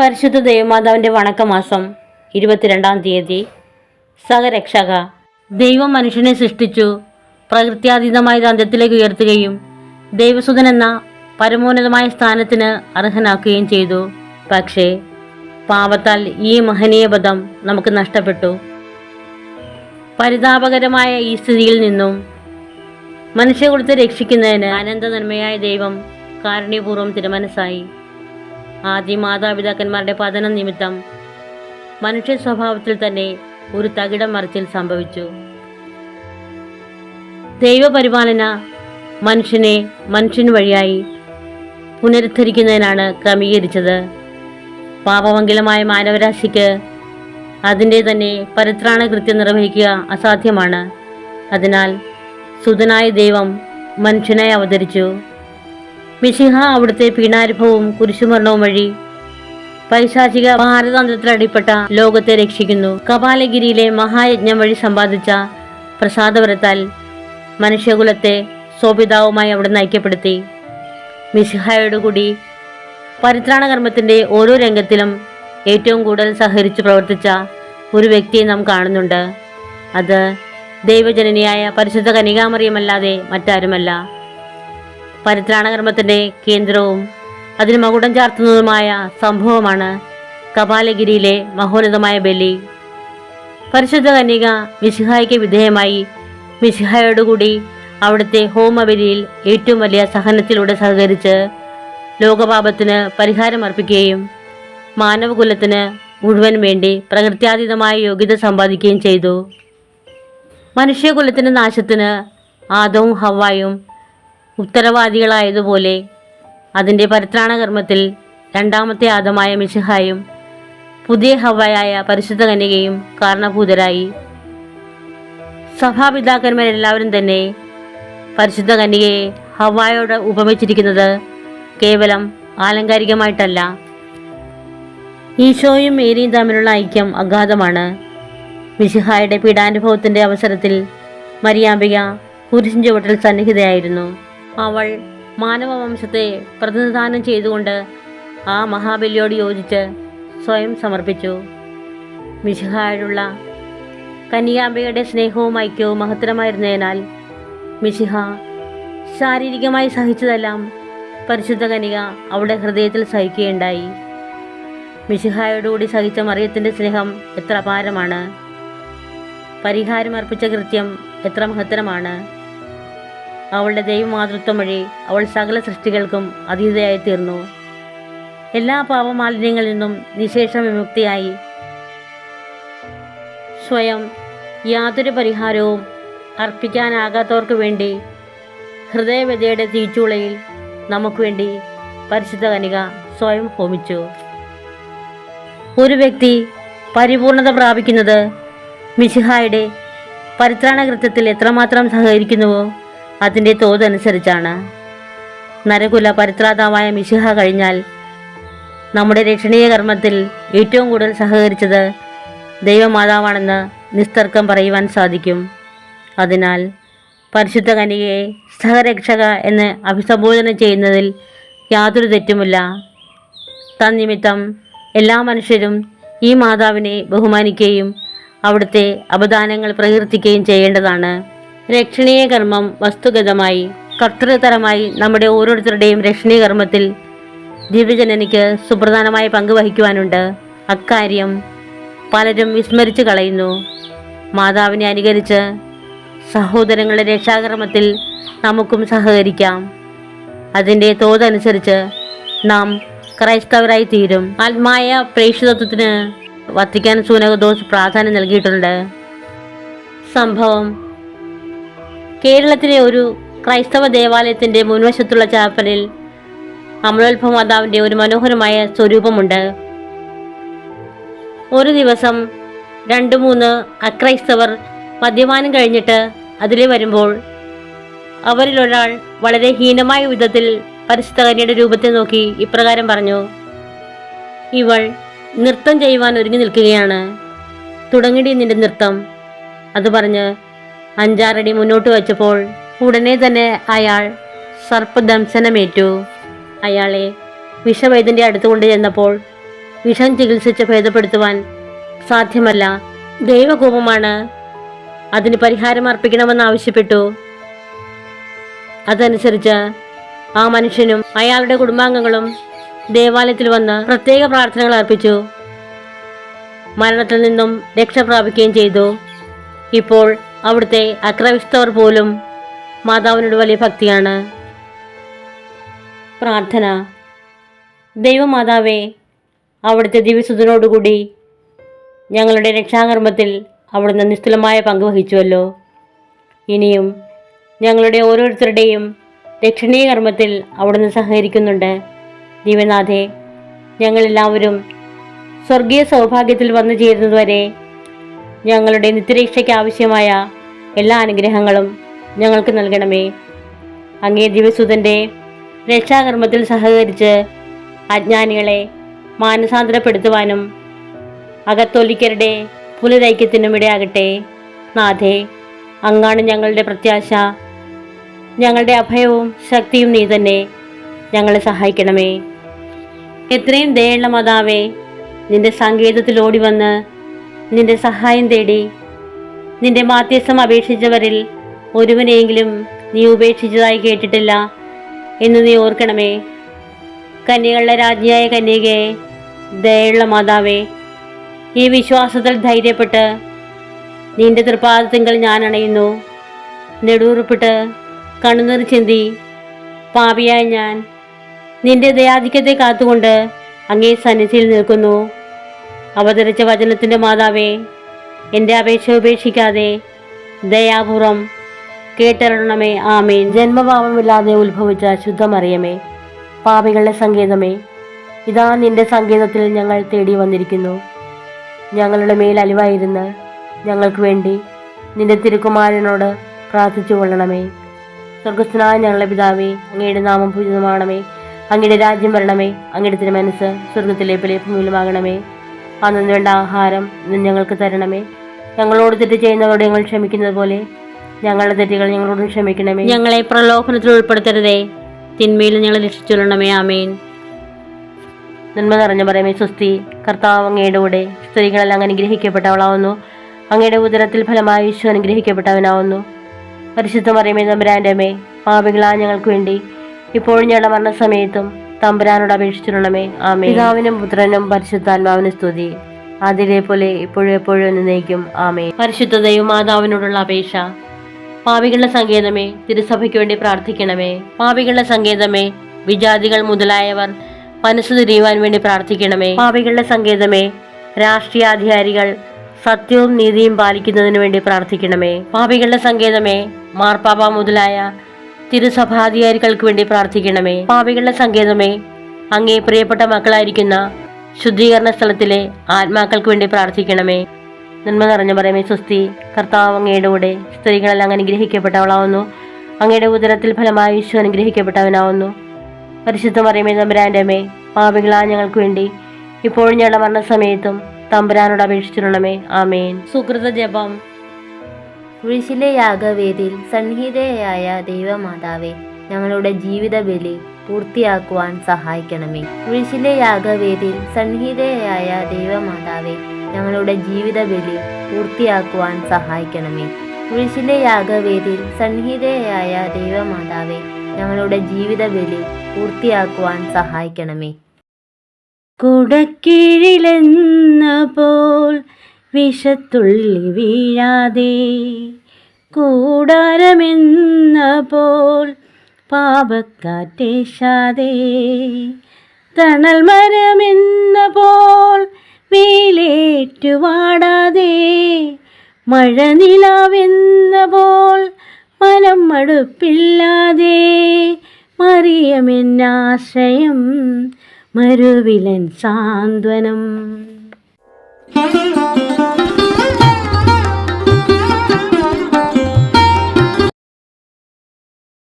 പരിശുദ്ധ ദേവമാതാവിന്റെ വണക്കമാസം ഇരുപത്തിരണ്ടാം തീയതി. സഹരക്ഷക. ദൈവം മനുഷ്യനെ സൃഷ്ടിച്ചു. പ്രകൃത്യാതീതമായ അന്ത്യത്തിലേക്ക് ഉയർത്തുകയും ദൈവസുതൻ എന്ന പരമോന്നതമായ സ്ഥാനത്തിന് അർഹനാക്കുകയും ചെയ്തു. പക്ഷേ പാപത്താൽ ഈ മഹനീയ പദം നമുക്ക് നഷ്ടപ്പെട്ടു. പരിതാപകരമായ ഈ സ്ഥിതിയിൽ നിന്നും മനുഷ്യകുലത്തെ രക്ഷിക്കുന്നതിന് അനന്ത നന്മയായ ദൈവം കാരുണ്യപൂർവം തിരുമനസ്സായി. ആദ്യ മാതാപിതാക്കന്മാരുടെ പതനം നിമിത്തം മനുഷ്യ സ്വഭാവത്തിൽ തന്നെ ഒരു തകിടം മറിച്ചിൽ സംഭവിച്ചു. ദൈവപരിപാലന മനുഷ്യനെ മനുഷ്യൻ വഴിയായി പുനരുദ്ധരിക്കുന്നതിനാണ് ക്രമീകരിച്ചത്. പാപമംഗലമായ മാനവരാശിക്ക് അതിന്റെ തന്നെ പരിത്രാണ കൃത്യം നിർവഹിക്കുക അസാധ്യമാണ്. അതിനാൽ സുതനായ ദൈവം മനുഷ്യനായി അവതരിച്ചു. മിശിഹ അവിടുത്തെ പീഡാനുഭവവും കുരിശുമരണവും വഴി പൈശാചിക ഭാരതാന്തരത്തിൽ ലോകത്തെ രക്ഷിക്കുന്നു. കപാലഗിരിയിലെ മഹായജ്ഞം വഴി സമ്പാദിച്ച പ്രസാദപരത്താൽ മനുഷ്യകുലത്തെ സ്വപിതാവുമായി അവിടെ നയിക്കപ്പെടുത്തി മിശിഹായോടുകൂടി പരിത്രാണ കർമ്മത്തിന്റെ ഓരോ രംഗത്തിലും ഏറ്റവും കൂടുതൽ സഹകരിച്ച് പ്രവർത്തിച്ച ഒരു വ്യക്തിയെ നാം കാണുന്നുണ്ട്. അത് ദൈവജനനിയായ പരിശുദ്ധ കനികാമറിയമല്ലാതെ മറ്റാരുമല്ല. പരിത്രാണകർമ്മത്തിന്റെ കേന്ദ്രവും അതിന് മകുടം ചാർത്തുന്നതുമായ സംഭവമാണ് കപാലഗിരിയിലെ മഹോന്നതമായ ബലി. പരിശുദ്ധ കന്യക മിശിഹായ്ക്ക് വിധേയമായി മിശിഹായോടുകൂടി അവിടുത്തെ ഹോമബലിയിൽ ഏറ്റവും വലിയ സഹനത്തിലൂടെ സഹകരിച്ച് ലോകപാപത്തിന് പരിഹാരം അർപ്പിക്കുകയും മാനവകുലത്തിന് മുഴുവൻ വേണ്ടി പ്രകൃത്യാതീതമായ യോഗ്യത സമ്പാദിക്കുകയും ചെയ്തു. മനുഷ്യകുലത്തിന്റെ നാശത്തിന് ആദവും ഹവായും ഉത്തരവാദികളായതുപോലെ അതിന്റെ പരിത്രാണകർമ്മത്തിൽ രണ്ടാമത്തെ ആദമായ മിശിഹായും പുതിയ ഹവായായ പരിശുദ്ധ കന്യകയും കാരണഭൂതരായി. സഭാപിതാക്കന്മാരെല്ലാവരും തന്നെ പരിശുദ്ധ കന്യകയെ ഹവായോട് ഉപമിച്ചിരിക്കുന്നത് കേവലം ആലങ്കാരികമായിട്ടല്ല. ഈശോയും മേരിയും തമ്മിലുള്ള ഐക്യം അഗാധമാണ്. മിശിഹായുടെ പീഡാനുഭവത്തിന്റെ അവസരത്തിൽ മരിയാമ്പിക കുരിശിൻ ചുവട്ടിൽ സന്നിഹിതയായിരുന്നു. അവൾ മാനവവംശത്തെ പ്രതിനിധാനം ചെയ്തുകൊണ്ട് ആ മഹാബലിയോട് യോജിച്ച് സ്വയം സമർപ്പിച്ചു. മിശിഹായോടുള്ള കന്യാമ്പികയുടെ സ്നേഹവും ഐക്യവും മഹത്തരമായിരുന്നതിനാൽ മിശിഹ ശാരീരികമായി സഹിച്ചതെല്ലാം പരിശുദ്ധ കനിക അവളുടെ ഹൃദയത്തിൽ സഹിക്കുകയുണ്ടായി. മിശിഹായോടുകൂടി സഹിച്ച മറിയത്തിന്റെ സ്നേഹം എത്ര അപാരമാണ്. പരിഹാരം അർപ്പിച്ച കൃത്യം എത്ര മഹത്തരമാണ്. അവളുടെ ദൈവമാതൃത്വം വഴി അവൾ സകല സൃഷ്ടികൾക്കും അതീതയായി തീർന്നു എല്ലാ പാപമാലിന്യങ്ങളിൽ നിന്നും നിശേഷം വിമുക്തിയായി. സ്വയം യാതൊരു പരിഹാരവും അർപ്പിക്കാനാകാത്തവർക്ക് വേണ്ടി ഹൃദയവ്യതയുടെ തീച്ചൂളയിൽ നമുക്ക് വേണ്ടി പരിശുദ്ധ കനിക സ്വയം ഹോമിച്ചു. ഒരു വ്യക്തി പരിപൂർണത പ്രാപിക്കുന്നത് മിശിഹായുടെ പരിത്രാണ കൃത്യത്തിൽ എത്രമാത്രം സഹകരിക്കുന്നുവോ അതിന്റെ തോതനുസരിച്ചാണ്. നരകുല പരിത്രാതാവായ മിശിഹ കഴിഞ്ഞാൽ നമ്മുടെ രക്ഷണീയ കർമ്മത്തിൽ ഏറ്റവും കൂടുതൽ സഹകരിച്ചത് ദൈവമാതാവാണെന്ന് നിസ്തർക്കം പറയുവാൻ സാധിക്കും. അതിനാൽ പരിശുദ്ധ കനികയെ സഹരക്ഷക എന്ന് അഭിസംബോധന ചെയ്യുന്നതിൽ യാതൊരു തെറ്റുമില്ല. തന്നിമിത്തം എല്ലാ മനുഷ്യരും ഈ മാതാവിനെ ബഹുമാനിക്കുകയും അവിടുത്തെ അപദാനങ്ങൾ പ്രകീർത്തിക്കുകയും ചെയ്യേണ്ടതാണ്. രക്ഷണീയ കർമ്മം വസ്തുഗതമായി കർത്തൃതരമായി നമ്മുടെ ഓരോരുത്തരുടെയും രക്ഷണീയ കർമ്മത്തിൽ ദിവ്യജനനിക്ക് സുപ്രധാനമായ പങ്ക് വഹിക്കുവാനുണ്ട്. അക്കാര്യം പലരും വിസ്മരിച്ചു കളയുന്നു. മാതാവിനെ അനുകരിച്ച് സഹോദരങ്ങളുടെ രക്ഷാകർമ്മത്തിൽ നമുക്കും സഹകരിക്കാം. അതിന്റെ തോതനുസരിച്ച് നാം ക്രൈസ്തവരായി തീരും. ആത്മായ പ്രേക്ഷിതത്വത്തിന് വത്തിക്കാൻ സൂനകദോസ് പ്രാധാന്യം നൽകിയിട്ടുണ്ട്. സംഭവം കേരളത്തിലെ ഒരു ക്രൈസ്തവ ദേവാലയത്തിന്റെ മുൻവശത്തുള്ള ചാപ്പലിൽ അമലോത്ഭവ മാതാവിന്റെ ഒരു മനോഹരമായ സ്വരൂപമുണ്ട്. ഒരു ദിവസം രണ്ട് മൂന്ന് അക്രൈസ്തവർ മദ്യപാനം കഴിഞ്ഞിട്ട് അതിലെ വരുമ്പോൾ അവരിൽ ഒരാൾ വളരെ ഹീനമായ വിധത്തിൽ പരിശുദ്ധകന്യയുടെ രൂപത്തെ നോക്കി ഇപ്രകാരം പറഞ്ഞു ഇവൾ നൃത്തം ചെയ്യുവാൻ ഒരുങ്ങി നിൽക്കുകയാണ്. തുടങ്ങിടി നിന്റെ നൃത്തം. അത് പറഞ്ഞ് അഞ്ചാറടി മുന്നോട്ട് വെച്ചപ്പോൾ ഉടനെ തന്നെ അയാൾ സർപ്പദംശനമേറ്റു. അയാളെ വിഷവൈദ്യന്റെ അടുത്ത് കൊണ്ട് ചെന്നപ്പോൾ വിഷം ചികിത്സിച്ച് ഭേദപ്പെടുത്തുവാൻ സാധ്യമല്ല. ദൈവകോപമാണ്. അതിന് പരിഹാരം അർപ്പിക്കണമെന്ന് ആവശ്യപ്പെട്ടു. അതനുസരിച്ച് ആ മനുഷ്യനും അയാളുടെ കുടുംബാംഗങ്ങളും ദേവാലയത്തിൽ വന്ന് പ്രത്യേക പ്രാർത്ഥനകൾ അർപ്പിച്ചു. മരണത്തിൽ നിന്നും രക്ഷ പ്രാപിക്കുകയും ചെയ്തു. ഇപ്പോൾ അവിടുത്തെ അക്രമിച്ചവർ പോലും മാതാവിനോട് വലിയ ഭക്തിയാണ്. പ്രാർത്ഥന. ദൈവമാതാവേ അവിടുത്തെ ദിവ്യസുതനോടുകൂടി ഞങ്ങളുടെ രക്ഷാകർമ്മത്തിൽ അവിടുന്ന് നിസ്തുലമായ പങ്ക് വഹിച്ചുവല്ലോ. ഇനിയും ഞങ്ങളുടെ ഓരോരുത്തരുടെയും രക്ഷണീയ കർമ്മത്തിൽ അവിടുന്ന് സഹകരിക്കുന്നുണ്ട്. ദൈവനാഥേ ഞങ്ങളെല്ലാവരും സ്വർഗീയ സൗഭാഗ്യത്തിൽ വന്നു ചേരുന്നതുവരെ ഞങ്ങളുടെ നിത്യരക്ഷയ്ക്ക് ആവശ്യമായ എല്ലാ അനുഗ്രഹങ്ങളും ഞങ്ങൾക്ക് നൽകണമേ. അങ്ങേ ദിവസുതന്റെ രക്ഷാകർമ്മത്തിൽ സഹകരിച്ച് അജ്ഞാനികളെ മാനസാന്തരപ്പെടുത്തുവാനും അകത്തൊലിക്കരുടെ പുനരൈക്യത്തിനും ഇടയാകട്ടെ. നാഥേ അങ്ങാണ് ഞങ്ങളുടെ പ്രത്യാശ. ഞങ്ങളുടെ അഭയവും ശക്തിയും നീ തന്നെ. ഞങ്ങളെ സഹായിക്കണമേ. എത്രയും ദയുള്ള മാതാവേ നിന്റെ സങ്കേതത്തിൽ ഓടി വന്ന് നിന്റെ സഹായം തേടി നിന്റെ മാധ്യസ്ഥം അപേക്ഷിച്ചവരിൽ ഒരുവനെയെങ്കിലും നീ ഉപേക്ഷിച്ചതായി കേട്ടിട്ടില്ല എന്ന് നീ ഓർക്കണമേ. കന്യകളുടെ രാജ്ഞിയായ കന്യകയെ ദയുള്ള മാതാവേ ഈ വിശ്വാസത്തിൽ ധൈര്യപ്പെട്ട് നിന്റെ തൃപ്പാദത്തിങ്കൽ ഞാൻ അണയുന്നു നെടുറുപ്പിട്ട് കണ്ണുനീർ ചിന്തി പാപിയായ ഞാൻ നിന്റെ ദയാധിക്യത്തെ കാത്തുകൊണ്ട് അങ്ങേ സന്നിധിയിൽ നിൽക്കുന്നു. അവതരിച്ച വചനത്തിന്റെ മാതാവേ എന്റെ അപേക്ഷ ഉപേക്ഷിക്കാതെ ദയാപൂർവം കേട്ടറണമേ ആമേൻ. ജന്മഭാവമില്ലാതെ ഉത്ഭവിച്ച ശുദ്ധമറിയമേ പാപികളുടെ സങ്കേതമേ ഇതാ നിന്റെ സങ്കേതത്തിൽ ഞങ്ങൾ തേടി വന്നിരിക്കുന്നു. ഞങ്ങളുടെ മേൽ അലിവായിരുന്ന് ഞങ്ങൾക്ക് വേണ്ടി നിന്റെ തിരുക്കുമാരനോട് പ്രാർത്ഥിച്ചു കൊള്ളണമേ സ്വർഗസ്ഥനായ ഞങ്ങളുടെ പിതാവേ അങ്ങയുടെ നാമം പൂജിതമാണമേ. അങ്ങയുടെ രാജ്യം വരണമേ. അങ്ങയുടെ തിരുമനസ് സ്വർഗത്തിലെ പോലെ ഭൂമിയിലുമാകണമേ അന്നു വേണ്ട ആഹാരം ഇന്ന് ഞങ്ങൾക്ക് തരണമേ. ഞങ്ങളോട് തെറ്റ് ചെയ്യുന്നവരോട് ഞങ്ങൾ ക്ഷമിക്കുന്നത് പോലെ ഞങ്ങളുടെ തെറ്റുകൾ ഞങ്ങളോട് ക്ഷമിക്കണമേ. ഞങ്ങളെ പ്രലോഭനത്തിൽ ഉൾപ്പെടുത്തരുതേ. തിന്മയിൽ ഞങ്ങളെ രക്ഷിച്ചുകൊള്ളണമേ. ആമേൻ. നന്മ നിറഞ്ഞ പറയുമേ സ്വസ്തി കർത്താവ് അങ്ങയുടെ കൂടെ സ്ത്രീകളെല്ലാം അനുഗ്രഹിക്കപ്പെട്ടവളാവുന്നു. അങ്ങയുടെ ഉദരത്തിൽ ഫലമായി വിശ്വ അനുഗ്രഹിക്കപ്പെട്ടവനാവുന്നു. പരിശുദ്ധ മറിയമേ നമ്പരാന്റെ അമ്മേ പാപികളാ ഞങ്ങൾക്ക് വേണ്ടി ഇപ്പോഴും ഞങ്ങളുടെ മരണസമയത്തും തമ്പുരാനോട് അപേക്ഷിച്ചിരണമേ ആമേ പിതാവിനും പുത്രനും പരിശുദ്ധാത്മാവിനും സ്തുതി. അതിലെ പോലെ ഇപ്പോഴും എപ്പോഴും എന്നേക്കും. ആമേ പരിശുദ്ധ ദൈവമാതാവിനോടുള്ള അപേക്ഷ. പാപികളുടെ സങ്കേതമേ തിരുസഭയ്ക്ക് വേണ്ടി പ്രാർത്ഥിക്കണമേ. പാപികളുടെ സങ്കേതമേ വിജാതികൾ മുതലായവർ മനസ്സ് തിരിയുവാൻ വേണ്ടി പ്രാർത്ഥിക്കണമേ. പാപികളുടെ സങ്കേതമേ രാഷ്ട്രീയാധികാരികൾ സത്യവും നീതിയും പാലിക്കുന്നതിന് വേണ്ടി പ്രാർത്ഥിക്കണമേ. പാപികളുടെ സങ്കേതമേ മാർപ്പാപ്പ മുതലായ തിരുസഭാധികാരികൾക്ക് വേണ്ടി പ്രാർത്ഥിക്കണമേ. പാപികളുടെ സങ്കേതമേ അങ്ങേ പ്രിയപ്പെട്ട മക്കളായിരിക്കുന്ന ശുദ്ധീകരണ സ്ഥലത്തിലെ ആത്മാക്കൾക്ക് വേണ്ടി പ്രാർത്ഥിക്കണമേ. നന്മ നിറഞ്ഞു പറയുമേ സ്വസ്തി കർത്താവ് അങ്ങയുടെ കൂടെ സ്ത്രീകളെല്ലാം അനുഗ്രഹിക്കപ്പെട്ടവളാവുന്നു. അങ്ങയുടെ ഉദരത്തിൽ ഫലമായി വിശ്വ അനുഗ്രഹിക്കപ്പെട്ടവനാവുന്നു. പരിശുദ്ധ പറയുമേ തമ്പുരാന്റെ അമ്മേ പാപികളാ ഞങ്ങൾക്ക് വേണ്ടി ഇപ്പോഴും ഞങ്ങളുടെ മരണസമയത്തും തമ്പുരാനോട് അപേക്ഷിച്ചിരണമേ ആമേൻ. സുഹൃത ജപം കുരിശിലെ യാഗവേദിയിൽ സന്നിഹിതയായ ദൈവമാതാവെ ഞങ്ങളുടെ ജീവിത ബലി പൂർത്തിയാക്കുവാൻ സഹായിക്കണമേ. കുരിശിലെ യാഗവേദിയിൽ സന്നിഹിതയായ ദൈവമാതാവെ ഞങ്ങളുടെ ജീവിത ബലി പൂർത്തിയാക്കുവാൻ സഹായിക്കണമേ. കുരിശിലെ യാഗവേദിയിൽ സന്നിഹിതയായ ദൈവമാതാവെ ഞങ്ങളുടെ ജീവിത ബലി പൂർത്തിയാക്കുവാൻ സഹായിക്കണമേ. കുടക്കീഴിലെന്ന പോൽ വിഷത്തുള്ളി വീഴാതെ കൂടാരമെന്ന പോൽ പാപക്കാറ്റേശാതെ തണൽ മരമെന്ന പോൽ വെയിലേറ്റുവാടാതെ മഴനിലാവെന്ന പോൽ മനം മടുപ്പില്ലാതെ മറിയമെന്നാശ്രയം മരുവിലൻ സാന്ത്വനം.